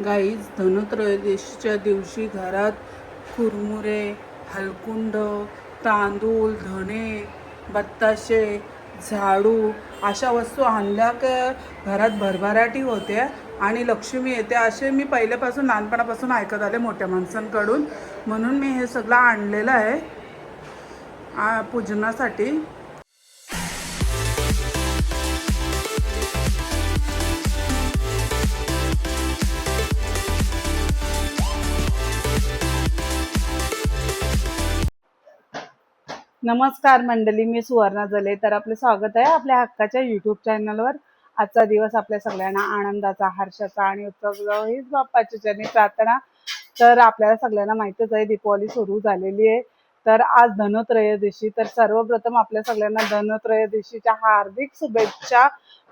Guys धनत्रयोदशीच्या दिवशी घरात कुरमुरे हलकुंड तांदूळ धणे बत्ताशे झाडू अशा वस्तू आणल्या का घरात भरभराटी होते आणि लक्ष्मी येते असे मी पहिल्यापासून लहानपणापासून ऐकत आले मोठ्या माणसांकडून. म्हणून मी हे सगळं आणलेलं आहे आ, पूजनासाठी. नमस्कार मंडळी मी सुवर्णा जले. तर आपले स्वागत आहे आपल्या हक्काच्या यूट्यूब चॅनलवर आजचा दिवस आपल्या सगळ्यांना आनंदाचा हर्षाचा आणि उत्सव हीच बाप्पाची चरणी प्रार्थना. तर आपल्याला सगळ्यांना माहितच आहे दीपावली सुरू झालेली आहे. तर आज धनत्रयोदशी. तर सर्वप्रथम आपल्या सगळ्यांना धनत्रयोदशीच्या हार्दिक शुभेच्छा.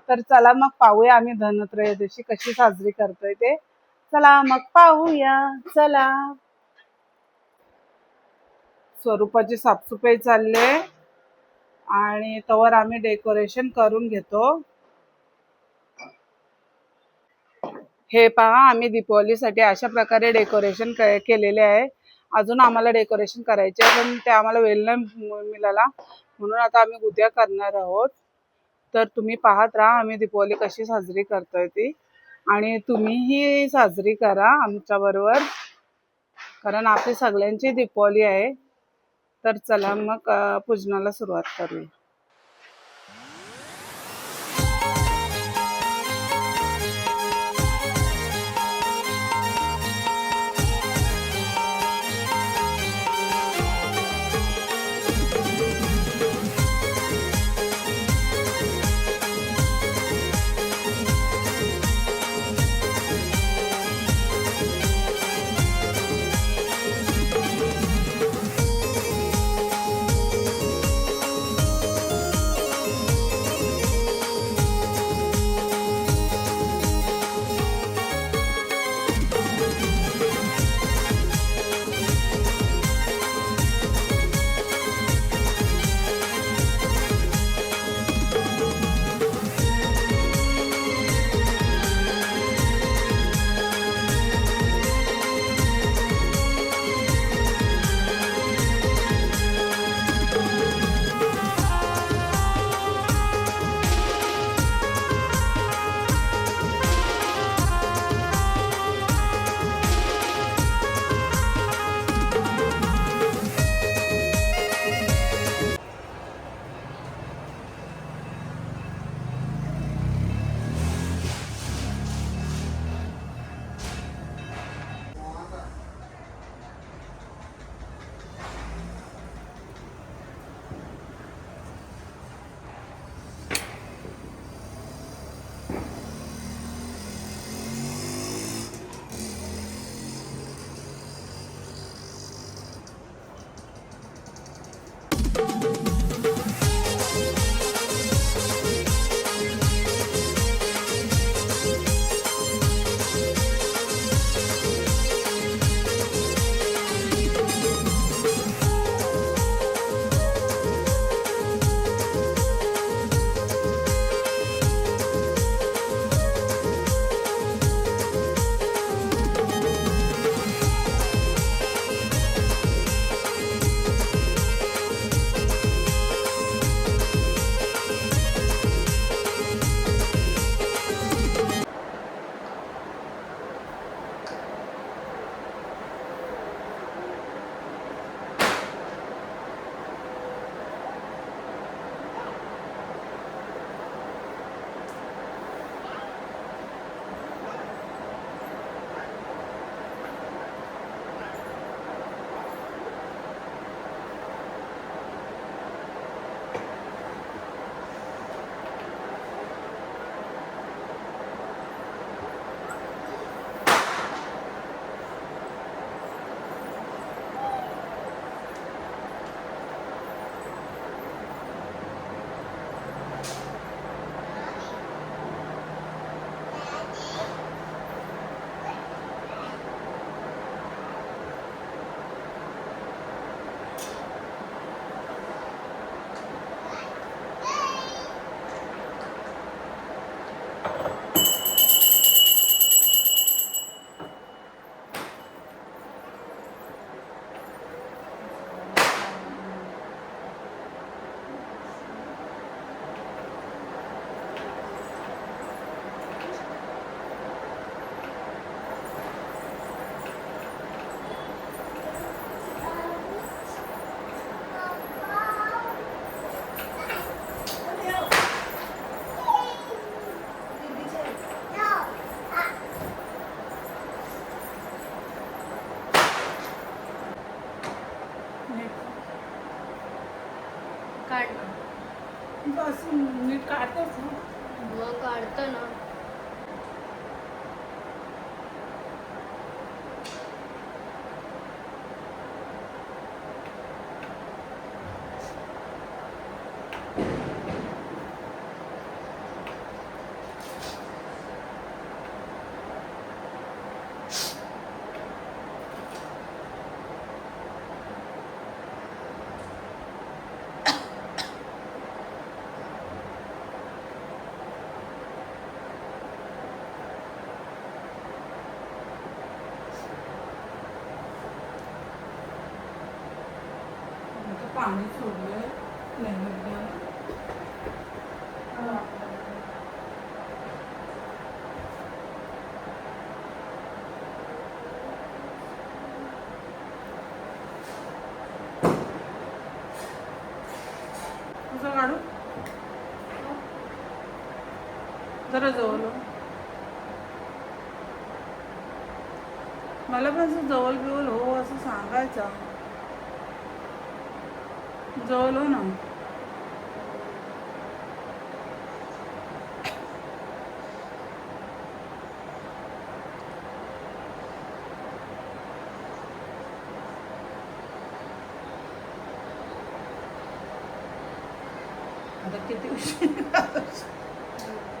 तर चला मग पाहूया आम्ही धनत्रयोदशी कशी साजरी करतोय ते. चला मग पाहूया. चला. स्वरूपाची साफसफाई चालले आणि तवर आम्ही डेकोरेशन करून घेतो. हे पहा आम्ही दीपावलीसाठी अशा प्रकारे डेकोरेशन केलेले आहे. अजून आम्हाला डेकोरेशन करायचे पण ते आम्हाला वेळ नाही मिळाला. म्हणून आता आम्ही उद्या करणार आहोत. तर तुम्ही पाहत राहा आम्ही दीपावली कशी साजरी करतोय ती. आणि तुम्हीही साजरी करा आमच्याबरोबर. कारण आपली सगळ्यांची दीपावली आहे. तर चला मग पूजनाला सुरुवात करूया. काढतो मी ना. मग काढतं ना. पाणी सोडलंय नैवेद्याला. तुझं काढू जरा जवळ मला पण असं जवळ बिवल हो असं सांगायचं जवळ ना. आता किती उशीर.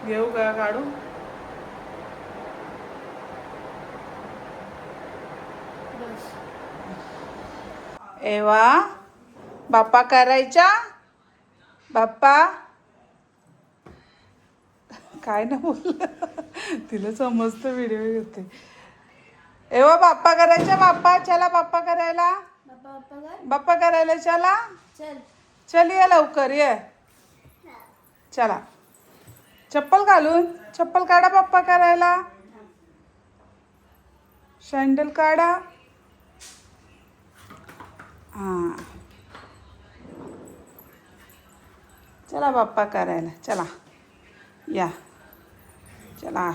घेऊ का काढू? एवा? बाप्पा करायच्या? बाप्पा. काय ना बोल तिला समजतं व्हिडिओ घेते एवा बाप्पा करायच्या? बाप्पा चला बाप्पा करायला. बाप्पा बाप्पा कर. बाप्पा करायला चला. चल. चल ये लवकर ये. चला. चप्पल घालून चप्पल काढा बाप्पा करायला. सँडल काढा. हां. चला बाप्पा करायला चला. या. चला.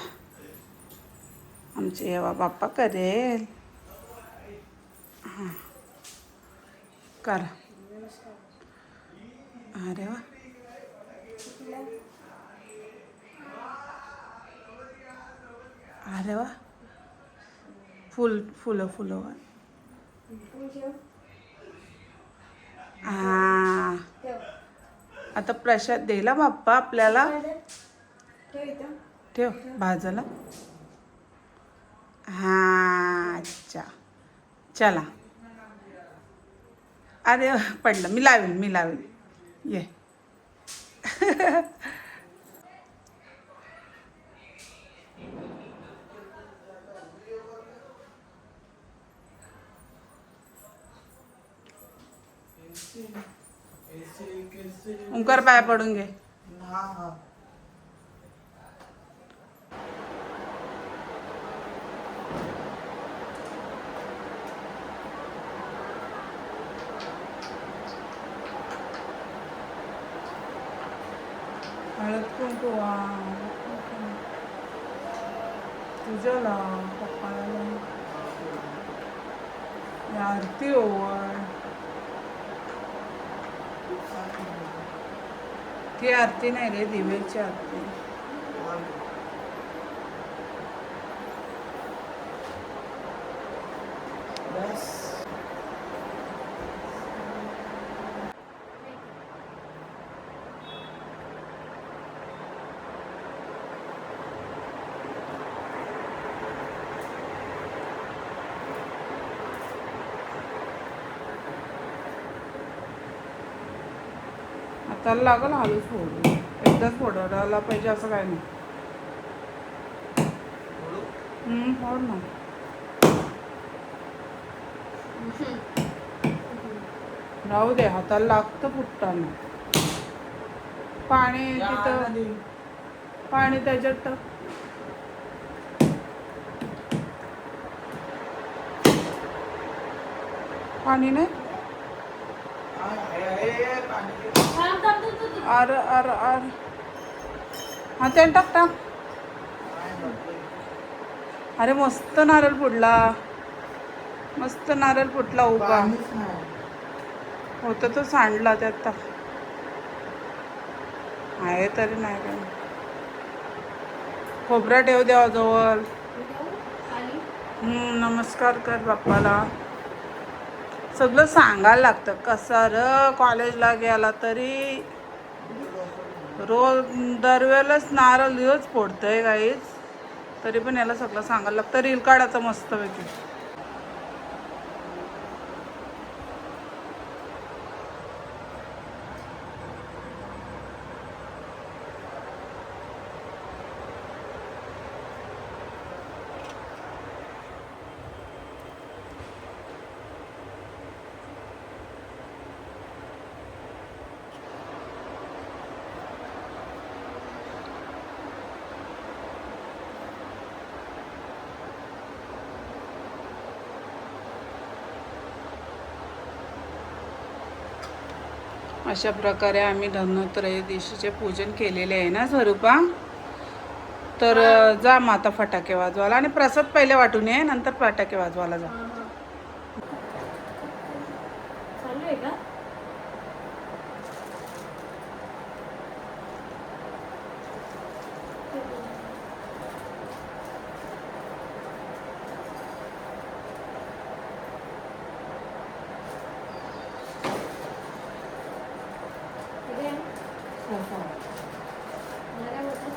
आमचे येवा बाप्पा करेल. हां. करा. अरे वा. अरे वा. फुल फुलं फुलं. वा हा. आता प्रसाद दिला बाप्पा आपल्याला. ठेव भाजला हा अच्छा. चला. अरे पडलं. मी लावेल मी लावेल ये. ओंकार पाय पडून घे. हळद कुंकू वा तुझ्याला पप्पाला आरती ओवळ ती आरती नाही रे दिव्याची आरती. हाताला लागल हळूच फोडू एकदाच फोडायला पाहिजे असं काय नाही. फोड ना. राहू दे हाताला लागतं फुटताना. पाणी तिथं पाणी त्याच्यात टाक. पाणी नाही? अर अर अर हा त्यानं टाक टाक. अरे मस्त नारळ फुडला मस्त नारळ फुटला उभा होतं तो सांडला त्यात टाक आहे तरी नाही काय. खोबरा ठेव देवाजवळ. नमस्कार कर बाप्पाला. सगळं सांगायला लागतं. कसं र कॉलेजला गेला तरी रोज दरवेळेलाच नारळ दिवस फोडतं आहे काहीच तरी पण याला सगळं सांगायला लागतं. रील काढायचं मस्तपैकी अशा प्रकारे आम्ही धनत्रयोदशीचे पूजन केलेले आहे ना स्वरूपा? तर जा मग आता फटाके वाजवायला. आणि प्रसाद पहिले वाटून ये नंतर फटाके वाजवायला जा चालू आहे का इकडे आहे. मला काय बोलतो?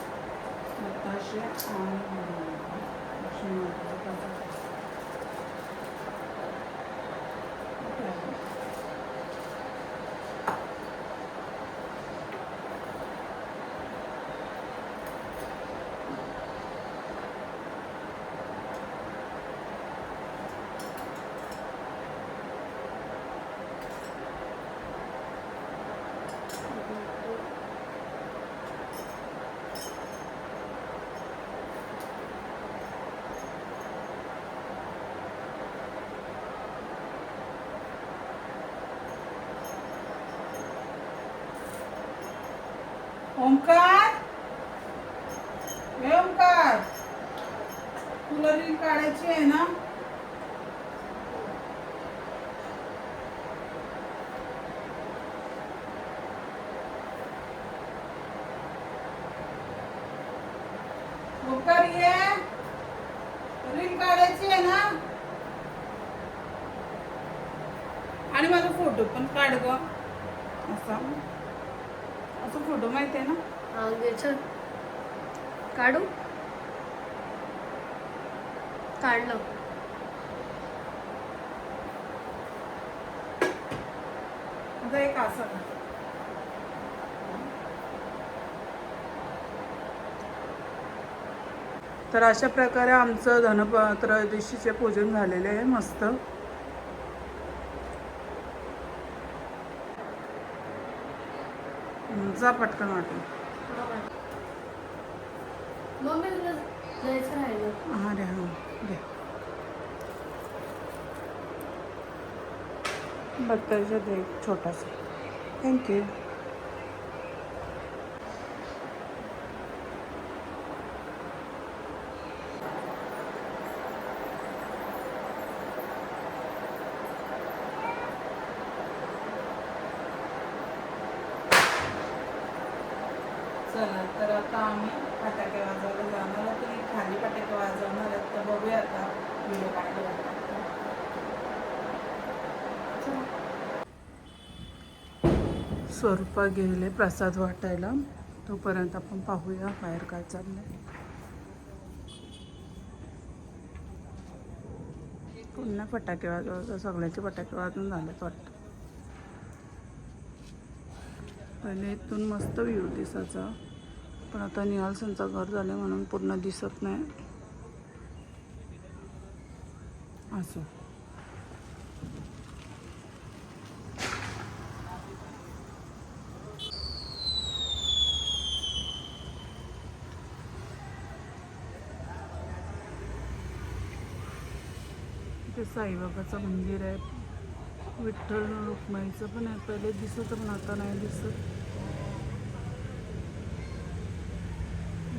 ओमकार हे ओमकार तुला रील काढायची आहे ना ओमकार ये रील काढायची आहे ना आणि माझा फोटो पण काढ ग असा असं फोटो माहिती आहे ना हा घे चल काढू काढलं. आता एक असं कर. तर अशा प्रकारे आमचं धनप त्रयोदशीचे पूजन झालेले आहे मस्त. जा पटकन जायचं राहिलं. हा. रे दे छोटासा. थँक्यू चला तर आता आम्ही फटाके वाजवायला जाणार आहोत तुम्ही खाली फटाके वाजवणार आहेत तर बघूया आता व्हिडिओ काढतो स्वरूपा गेले प्रसाद वाटायला. तोपर्यंत आपण पाहूया बाहेर काय चाललंय. पुन्हा फटाके वाजवायचं. सगळ्याचे फटाके वाजून झालेत वाटतं. पहिले इथून मस्त व्ह्यू दिसायचा. पण आता निहालसनचं घर झालं म्हणून पूर्ण दिसत नाही. असं. साईबाबाचं मंदिर आहे. विठ्ठल रुक्माईचं पण आहे. पहिले दिसत पण आता नाही दिसत.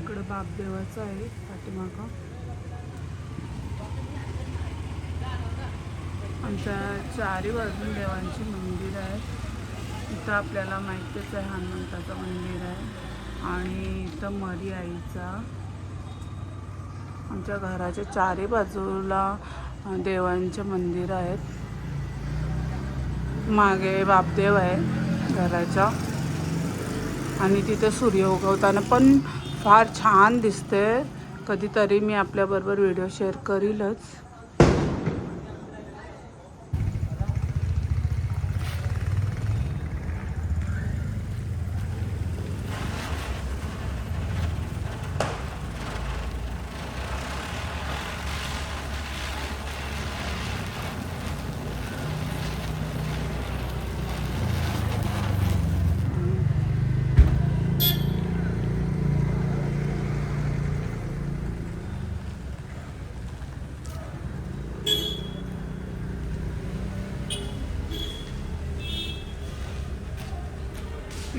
इकडं बापदेवाचं आहे पाठीमागं. आमच्या चारी बाजून देवांची मंदिर आहेत इथं आपल्याला माहितीच आहे हनुमंताचं मंदिर आहे. आणि इथं मरी आईचा. आमच्या घराच्या चारी बाजूला देवांचे मंदिर आहेत. मागे बापदेव आहे घराचा आणि तिथे सूर्य उगवताना पण फार छान दिसते कधीतरी मी आपल्याबरोबर व्हिडिओ शेअर करीलच.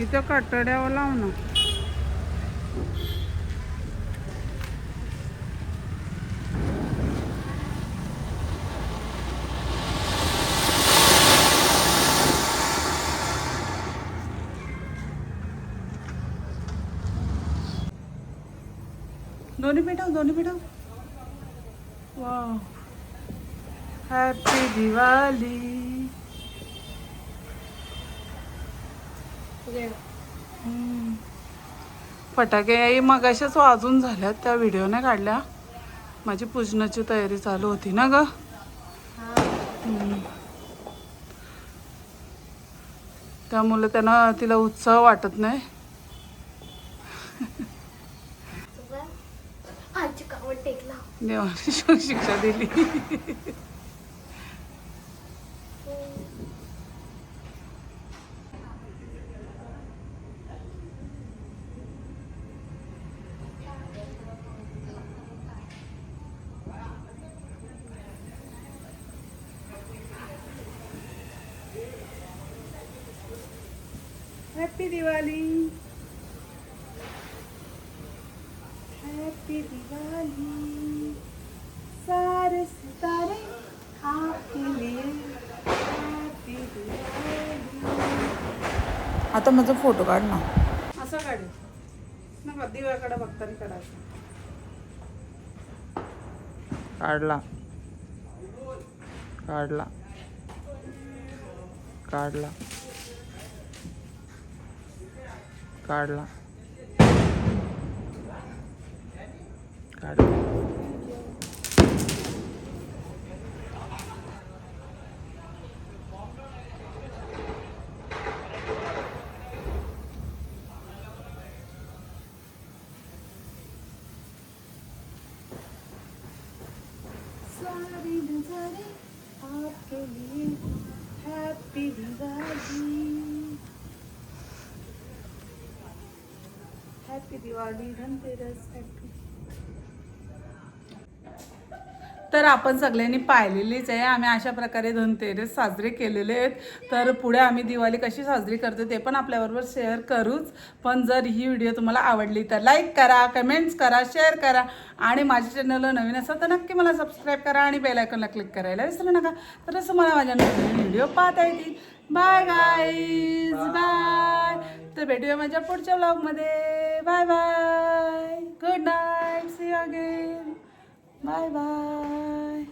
इथं कटड्यावर लाव ना. दोन्ही पेटव दोन्ही पेटव वा हॅपी दिवाळी फटाके मग अशाच वाजून झाल्यात त्या व्हिडिओने काढल्या. माझी पूजनाची तयारी चालू होती ना ग. त्यामुळे त्यांना तिला उत्साह वाटत नाही. देवाने शिक्षा दिली. हॅपी दिवाळी हॅपी दिवाळी सारे सितारे आपके लिए. हॅपी दिवाळी आता माझा फोटो काढ ना. असा काढ. नका दिव्याकडे बघताना काढायचं काढला. काढला. काढला. काढला. काढला सारी नजारे आपके लिए हॅपी दिवाळी दिवाळी तर आपण सगळ्यांनी पाहिलेलीच आहे. आम्ही अशा प्रकारे धनतेरस साजरे केलेले आहेत. तर पुढे आम्ही दिवाळी कशी साजरी करतो ते पण आपल्याबरोबर शेअर करूच. पण जर ही व्हिडिओ तुम्हाला आवडली तर लाईक करा कमेंट्स करा शेअर करा. आणि माझ्या चॅनलला नवीन असाल तर नक्की मला सबस्क्राईब करा आणि बेल आयकॉनला क्लिक करायला विसरू नका. तर असं मला माझ्या नवीन व्हिडिओ पाहता येतील. बाय गाईज बाय तर भेटूया माझ्या पुढच्या ब्लॉगमध्ये bye bye good night see again bye bye